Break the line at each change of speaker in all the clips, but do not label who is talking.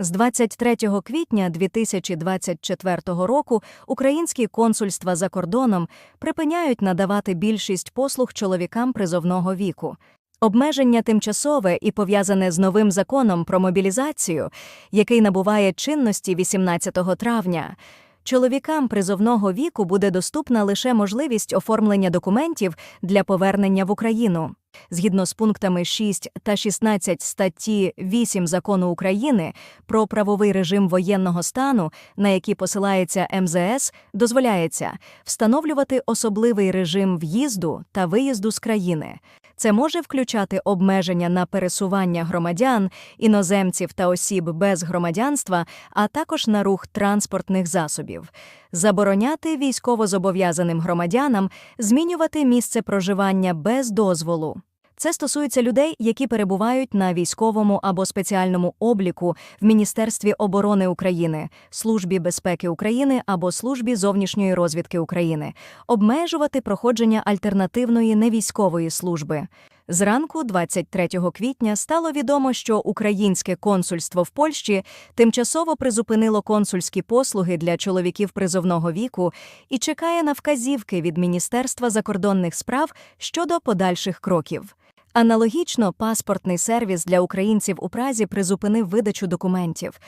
З 23 квітня 2024 року українські консульства за кордоном припиняють надавати більшість послуг чоловікам призовного віку. Обмеження тимчасове і пов'язане з новим законом про мобілізацію, який набуває чинності 18 травня. Чоловікам призовного віку буде доступна лише можливість оформлення документів для повернення в Україну. Згідно з пунктами 6 та 16 статті 8 Закону України про правовий режим воєнного стану, на які посилається МЗС, дозволяється встановлювати особливий режим в'їзду та виїзду з країни. Це може включати обмеження на пересування громадян, іноземців та осіб без громадянства, а також на рух транспортних засобів, забороняти військовозобов'язаним громадянам змінювати місце проживання без дозволу. Це стосується людей, які перебувають на військовому або спеціальному обліку в Міністерстві оборони України, Службі безпеки України або Службі зовнішньої розвідки України, обмежувати проходження альтернативної невійськової служби. Зранку, 23 квітня, стало відомо, що українське консульство в Польщі тимчасово призупинило консульські послуги для чоловіків призовного віку і чекає на вказівки від Міністерства закордонних справ щодо подальших кроків. Аналогічно, паспортний сервіс для українців у Празі призупинив видачу документів.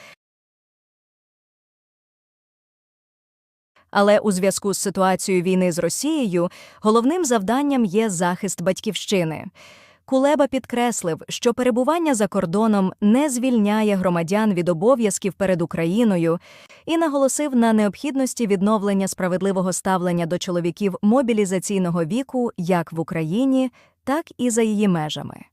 Але у зв'язку з ситуацією війни з Росією головним завданням є захист батьківщини. Кулеба підкреслив, що перебування за кордоном не звільняє громадян від обов'язків перед Україною і наголосив на необхідності відновлення справедливого ставлення до чоловіків мобілізаційного віку як в Україні, так і за її межами.